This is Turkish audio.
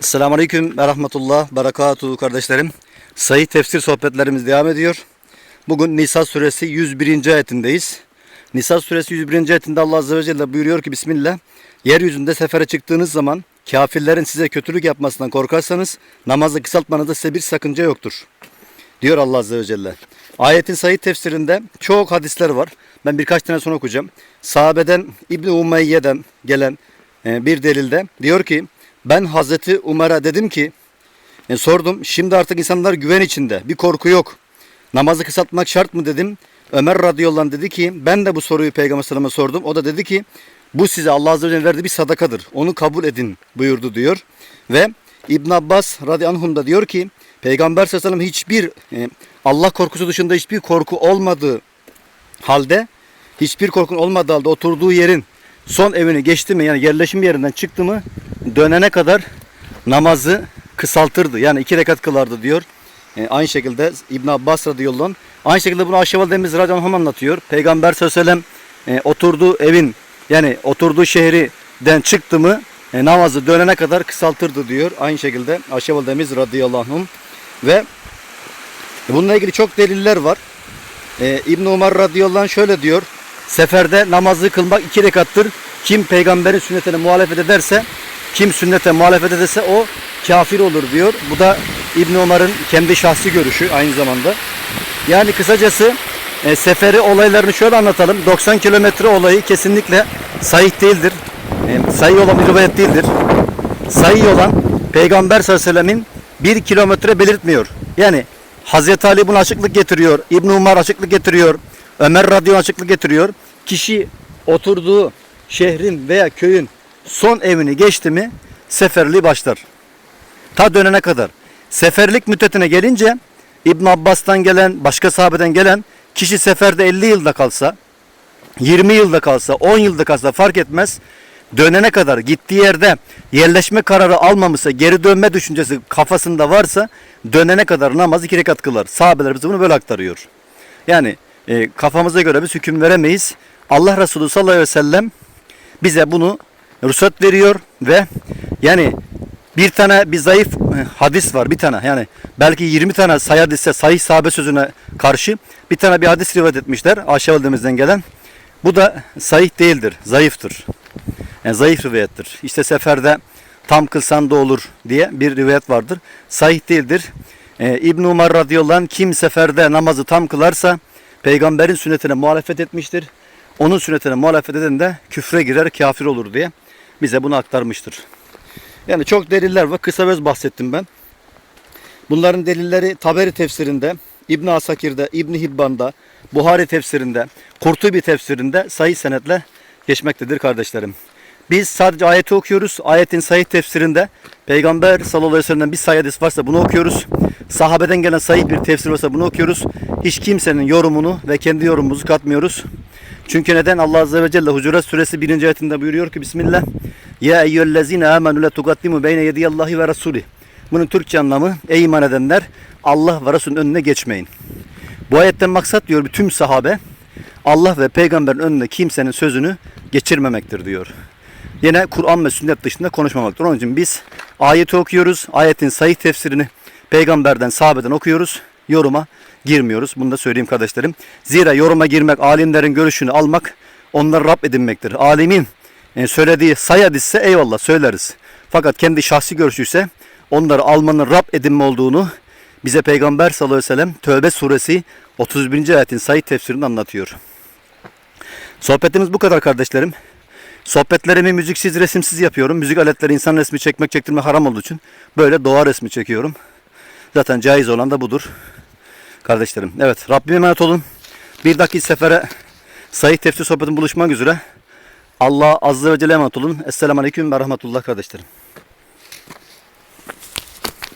Selamun Aleyküm ve Rahmetullah, Berekatuhu kardeşlerim. Sayı tefsir sohbetlerimiz devam ediyor. Bugün Nisa suresi 101. ayetindeyiz. Nisa suresi 101. ayetinde Allah Azze ve Celle buyuruyor ki Bismillah. Yeryüzünde sefere çıktığınız zaman kafirlerin size kötülük yapmasından korkarsanız namazı kısaltmanızda size bir sakınca yoktur. Diyor Allah Azze ve Celle. Ayetin sayı tefsirinde çok hadisler var. Ben birkaç tane sonra okuyacağım. Sahabeden İbni Umeyye'den gelen e, bir delilde diyor ki ben Hazreti Umar'a dedim ki e, sordum şimdi artık insanlar güven içinde bir korku yok. Namazı kısaltmak şart mı dedim. Ömer radıyallahu anh dedi ki ben de bu soruyu Peygamber sallallahu sordum. O da dedi ki bu size Allah azze ve celle verdiği bir sadakadır. Onu kabul edin buyurdu diyor. Ve İbn Abbas radıyallahu anh da diyor ki Peygamber sallallahu aleyhi ve sellem hiçbir e, Allah korkusu dışında hiçbir korku olmadığı halde hiçbir korkun olmadığı halde oturduğu yerin son evini geçti mi yani yerleşim yerinden çıktı mı dönene kadar namazı kısaltırdı. Yani iki rekat kılardı diyor. E, aynı şekilde İbn Abbas radıyallahu anh. Aynı şekilde bunu Ayşe Validemiz radıyallahu anlatıyor. Peygamber sallallahu aleyhi e, oturduğu evin yani oturduğu şehirden çıktı mı e, namazı dönene kadar kısaltırdı diyor. Aynı şekilde Ayşe Validemiz radıyallahu anh. Ve bununla ilgili çok deliller var. Ee, İbn Umar radıyallahu anh şöyle diyor. Seferde namazı kılmak iki rekattır. Kim peygamberin sünnetine muhalefet ederse, kim sünnete muhalefet ederse o kafir olur diyor. Bu da İbn Umar'ın kendi şahsi görüşü aynı zamanda. Yani kısacası e, seferi olaylarını şöyle anlatalım. 90 kilometre olayı kesinlikle sahih değildir. E, sahih olan bir rivayet değildir. Sahih olan Peygamber sallallahu aleyhi ve sellemin bir kilometre belirtmiyor. Yani Hazreti Ali buna açıklık getiriyor. İbn Umar açıklık getiriyor. Ömer radyo açıklık getiriyor. Kişi oturduğu şehrin veya köyün son evini geçti mi seferliği başlar. Ta dönene kadar. Seferlik müddetine gelince İbn Abbas'tan gelen, başka sahabeden gelen kişi seferde 50 yılda kalsa, 20 yılda kalsa, 10 yılda kalsa fark etmez. Dönene kadar gittiği yerde yerleşme kararı almamışsa, geri dönme düşüncesi kafasında varsa dönene kadar namaz iki rekat kılar. Sahabeler bize bunu böyle aktarıyor. Yani e, kafamıza göre biz hüküm veremeyiz. Allah Resulü sallallahu aleyhi ve sellem bize bunu ruhsat veriyor ve yani bir tane bir zayıf e, hadis var bir tane yani belki 20 tane sayı hadise sahih sahabe sözüne karşı bir tane bir hadis rivayet etmişler Ayşe validemizden gelen. Bu da sahih değildir, zayıftır. Yani zayıf rivayettir. İşte seferde tam kılsan da olur diye bir rivayet vardır. Sahih değildir. Ee, İbn Umar radıyallahu anh kim seferde namazı tam kılarsa peygamberin sünnetine muhalefet etmiştir. Onun sünnetine muhalefet eden de küfre girer, kafir olur diye bize bunu aktarmıştır. Yani çok deliller var. Kısa öz bahsettim ben. Bunların delilleri Taberi tefsirinde, İbn Asakir'de, İbn Hibban'da, Buhari tefsirinde, Kurtubi tefsirinde sahih senetle geçmektedir kardeşlerim. Biz sadece ayeti okuyoruz. Ayetin sahih tefsirinde Peygamber sallallahu aleyhi ve sellem'den bir sahih hadis varsa bunu okuyoruz. Sahabeden gelen sahih bir tefsir varsa bunu okuyoruz. Hiç kimsenin yorumunu ve kendi yorumumuzu katmıyoruz. Çünkü neden Allah azze ve celle Hucurat suresi 1. ayetinde buyuruyor ki Bismillah Ya eyyühellezine amenu la tuqaddimu beyne yediyallahi ve rasulih. Bunun Türkçe anlamı ey iman edenler Allah ve Resulün önüne geçmeyin. Bu ayetten maksat diyor tüm sahabe Allah ve peygamberin önünde kimsenin sözünü geçirmemektir diyor. Yine Kur'an ve sünnet dışında konuşmamaktır. Onun için biz ayeti okuyoruz. Ayetin sahih tefsirini peygamberden, sahabeden okuyoruz. Yoruma girmiyoruz. Bunu da söyleyeyim kardeşlerim. Zira yoruma girmek, alimlerin görüşünü almak, onları Rab edinmektir. Alimin e, söylediği sayı hadisse eyvallah söyleriz. Fakat kendi şahsi görüşü ise onları almanın Rab edinme olduğunu bize Peygamber sallallahu aleyhi ve sellem Tövbe suresi 31. ayetin sayı tefsirini anlatıyor. Sohbetimiz bu kadar kardeşlerim. Sohbetlerimi müziksiz, resimsiz yapıyorum. Müzik aletleri insan resmi çekmek, çektirme haram olduğu için böyle doğa resmi çekiyorum. Zaten caiz olan da budur. Kardeşlerim. Evet, Rabbime emanet olun. Bir dahaki sefere sahih tefsir sohbetin buluşmak üzere. Allah azze ve celle emanet olun. Esselamu aleyküm ve rahmetullah kardeşlerim.